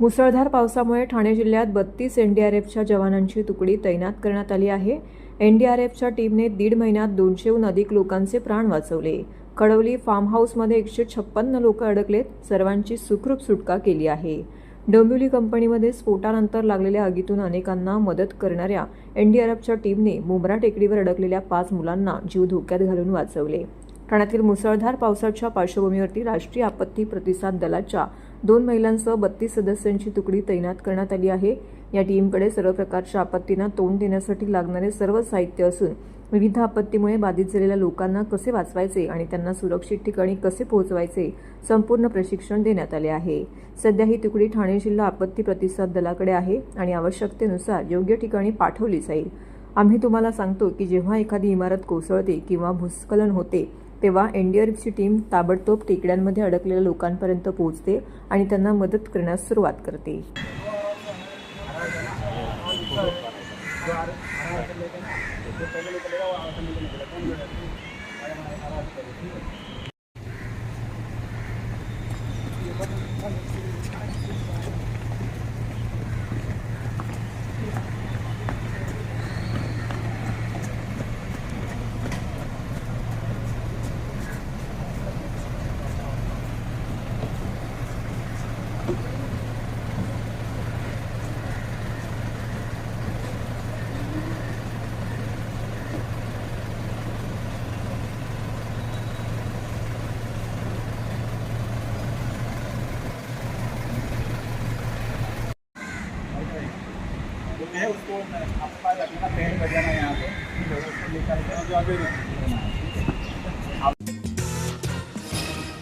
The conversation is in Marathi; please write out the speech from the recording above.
मुसळधार पावसामुळे ठाणे जिल्ह्यात बत्तीस एनडीआरएफच्या जवानांची तुकडी तैनात करण्यात आली आहे. एनडीआरएफच्या टीमने दीड महिन्यात दोनशेहून अधिक लोकांचे प्राण वाचवले. कडवली फार्म हाऊसमध्ये एकशे छप्पन्न लोक अडकलेत सर्वांची सुखरूप सुटका केली आहे. डोंबिवली कंपनीमध्ये स्फोटानंतर लागलेल्या आगीतून अनेकांना मदत करणाऱ्या एनडीआरएफच्या टीमने मुंब्रा टेकडीवर अडकलेल्या पाच मुलांना जीव धोक्यात घालून वाचवले. ठाण्यातील मुसळधार पावसाच्या पार्श्वभूमीवरती राष्ट्रीय आपत्ती प्रतिसाद दलाच्या दोन महिलांसह बत्तीस सदस्यांची तुकडी तैनात करण्यात आली आहे. या टीमकडे सर्व प्रकारच्या आपत्तींना तोंड देण्यासाठी लागणारे सर्व साहित्य असून विविध आपत्तीमुळे बाधित झालेल्या लोकांना कसे वाचवायचे आणि त्यांना सुरक्षित ठिकाणी कसे पोहोचवायचे संपूर्ण प्रशिक्षण देण्यात आले आहे. सध्या ही तुकडी ठाणे जिल्हा आपत्ती प्रतिसाद दलाकडे आहे आणि आवश्यकतेनुसार योग्य ठिकाणी पाठवली जाईल. आम्ही तुम्हाला सांगतो की जेव्हा एखादी इमारत कोसळते किंवा भूस्खलन होते तेव्हा एनडीआरएफची टीम ताबडतोब टेकड्यांमध्ये अडकलेल्या लोकांपर्यंत पोहोचते आणि त्यांना मदत करण्यास सुरुवात करते. जो है उसको आपके पास रखने का पेड़ वगैरह यहाँ पे लेकर जो अभी